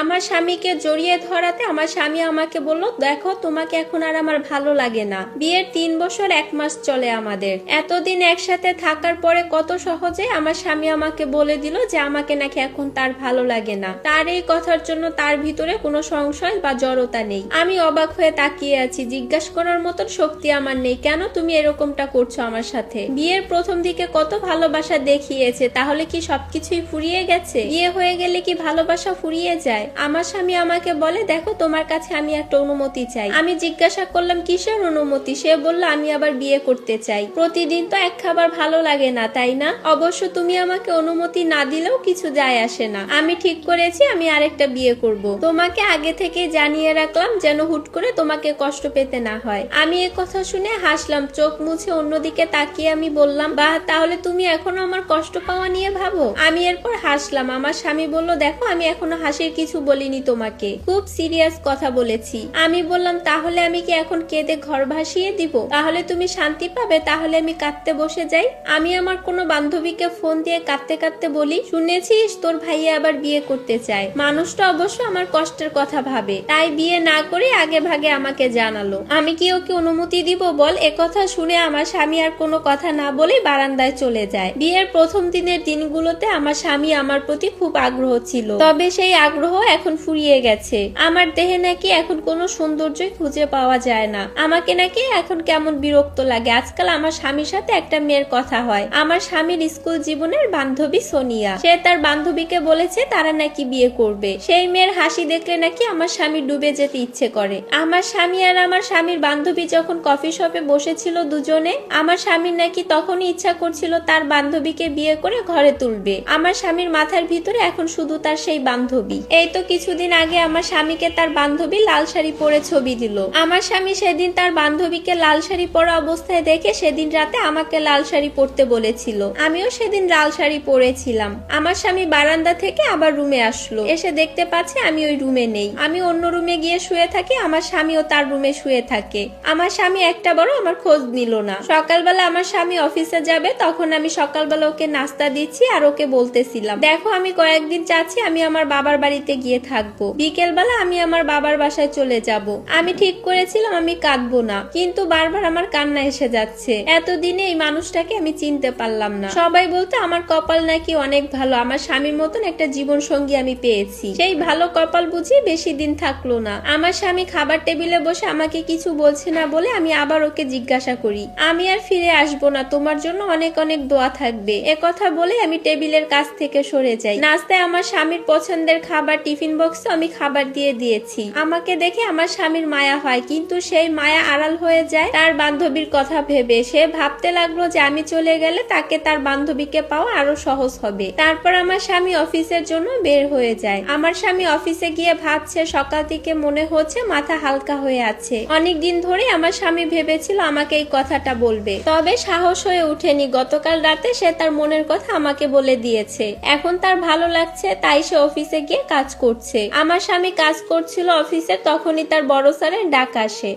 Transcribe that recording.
আমার স্বামীকে জড়িয়ে ধরাতে আমার স্বামী আমাকে বলল, দেখো, তোমাকে এখন আর আমার ভালো লাগে না। বিয়ের তিন বছর এক মাস চলে আমাদের। এতদিন একসাথে থাকার পরে কত সহজে আমার স্বামী আমাকে বলে দিল যে আমাকে নাকি এখন তার ভালো লাগে না। তার এই কথার জন্য তার ভিতরে কোনো সংশয় বা জড়তা নেই। আমি অবাক হয়ে তাকিয়ে আছি। জিজ্ঞাসা করার মতন শক্তি আমার নেই। কেন তুমি এরকমটা করছ আমার সাথে? বিয়ের প্রথম দিকে কত ভালোবাসা দেখিয়েছে, তাহলে কি সবকিছুই ফুরিয়ে গেছে? বিয়ে হয়ে গেলে কি ভালোবাসা ফুরিয়ে যায়? আমার স্বামী আমাকে বলে, দেখো, তোমার কাছে আমি একটা অনুমতি চাই। আমি জিজ্ঞাসা করলাম, কিসের অনুমতি? সে বলল, আমি আবার বিয়ে করতে চাই। প্রতিদিন তো এক খাবার ভালো লাগে না, তাই না? অবশ্য তুমি আমাকে অনুমতি না দিলেও কিছু যায় আসে না। আমি ঠিক করেছি, আমি আরেকটা বিয়ে করব। তোমাকে আগে থেকে জানিয়ে রাখলাম, যেন হুট করে তোমাকে কষ্ট পেতে না হয়। আমি এ কথা শুনে হাসলাম, চোখ মুছে অন্যদিকে তাকিয়ে আমি বললাম বাহ তাহলে তুমি এখনও আমার কষ্ট পাওয়া নিয়ে ভাবো? আমি এরপর হাসলাম। আমার স্বামী বলল, দেখো, আমি এখনও হাসির কিছু বলিনি তোমাকে। খুব সিরিয়াস কথা বলেছি। আমি বললাম, তাহলে আমি কি এখন কেঁদে ঘর ভাসিয়ে দিব? তাহলে তুমি শান্তি পাবে, তাহলে আমি কাঁদতে বসে যাই। আমি আমার কোনো বান্ধবীকে ফোন দিয়ে কাঁদতে কাঁদতে বলি, শুনেছিস তোর ভাইয়া আবার বিয়ে করতে চায়? মানুষটা অবশ্য আমার কষ্টের কথা ভাবে। তাই বিয়ে না করে আগে ভাগে আমাকে জানালো। আমি কি ওকে অনুমতি দিব বল? কথা শুনে আমার স্বামী আর কোনো কথা না বলে বারান্দায় চলে যায়। বিয়ের প্রথম দিনের দিনগুলোতে আমার স্বামী আমার প্রতি খুব আগ্রহ ছিল। তবে সেই আগ্রহ এখন ফুরিয়ে গেছে। আমার দেহে নাকি এখন কোনো সৌন্দর্যই খুঁজে পাওয়া যায় না। আমাকে নাকি এখন কেমন বিরক্ত লাগে। আজকাল আমার স্বামীর সাথে একটা মেয়ের কথা হয়। আমার স্বামীর স্কুল জীবনের বান্ধবী সোনিয়া। সে তার বান্ধবীকে বলেছে তারা নাকি বিয়ে করবে। সেই মেয়ের হাসি দেখলে নাকি আমার স্বামী ডুবে যেতে ইচ্ছে করে। আমার স্বামী আর আমার স্বামীর বান্ধবী যখন কফি শপে বসেছিল দুজনে, আমার স্বামীর নাকি তখনই ইচ্ছা করছিল তার বান্ধবীকে বিয়ে করে ঘরে তুলবে। আমার স্বামীর মাথার ভিতরে এখন শুধু তার সেই বান্ধবী। এই তো কিছুদিন আগে আমার স্বামীকে তার বান্ধবী লাল শাড়ি পরে ছবি দিল। আমার স্বামী সেদিন তার বান্ধবীকে লাল শাড়ি পরা অবস্থায় দেখে সেদিন রাতে আমাকে লাল শাড়ি পরতে বলেছিল। আমিও সেদিন লাল শাড়ি পরেছিলাম। আমার স্বামী বারান্দা থেকে আবার রুমে আসলো। এসে দেখতে পাচ্ছে আমি ওই রুমে নেই। আমি অন্য রুমে গিয়ে শুয়ে থাকি, আমার স্বামীও তার রুমে শুয়ে থাকে। আমার স্বামী একটা বড় আমার খোঁজ নিল না। সকালবেলা আমার স্বামী অফিসে যাবে, তখন আমি সকালবেলা ওকে নাস্তা দিচ্ছি আর ওকে বলতেছিলাম, দেখো আমি কয়েকদিন চাচ্ছি, আমি আমার বাবার বাড়িতে গিয়ে থাকব। বিকেলবেলা আমি আমার বাবার বাসায় চলে যাব। আমি ঠিক করেছিলাম আমি কাঁদবো না, কিন্তু বারবার আমার কান্না এসে যাচ্ছে। এতদিনে এই মানুষটাকে আমি চিনতে পারলাম না। সবাই বলতে, আমার কপাল নাকি অনেক ভালো। আমার স্বামীর মতন একটা জীবন সঙ্গী আমি পেয়েছি। সেই ভালো কপাল বুঝি বেশি দিন থাকল না। আমার স্বামী খাবার টেবিলে বসে আমাকে কিছু বলছে না বলে আমি আবার ওকে জিজ্ঞাসা করি, আমি আর ফিরে আসব না। তোমার জন্য অনেক অনেক দোয়া থাকবে। কথা বলে আমি টেবিলের কাছ থেকে সরে যাই। নাস্তায় আমার স্বামীর পছন্দের খাবার টিফিন বক্সে আমি খাবার দিয়ে দিয়েছি। আমাকে দেখে আমার স্বামীর মায়া হয়, কিন্তু সেই মায়া আড়াল হয়ে যায় তার বান্ধবীর কথা ভেবে। সে ভাবতে লাগল যে আমি চলে গেলে তাকে তার বান্ধবীকে পাওয়া আরও সহজ হবে। তারপর আমার স্বামী অফিসের জন্য বের হয়ে যায়। আমার স্বামী অফিসে গিয়ে ভাবছে, সকাল থেকে মনে হচ্ছে মাথা হালকা হয়ে আছে। অনেক দিন ধরে আমার স্বামী ভেবেছিল আমাকে এই কথাটা বলবে। তবে সাহস হয়ে উঠেনি গতকাল রাতে সে তার মনের কথা আমাকে বলে দিয়েছে। এখন তার ভালো লাগছে, তাই সে অফিসে গিয়ে কাজ করছে। আমার স্বামী কাজ করছিল অফিসে তখনই তার বড় স্যারের ডাক আসে।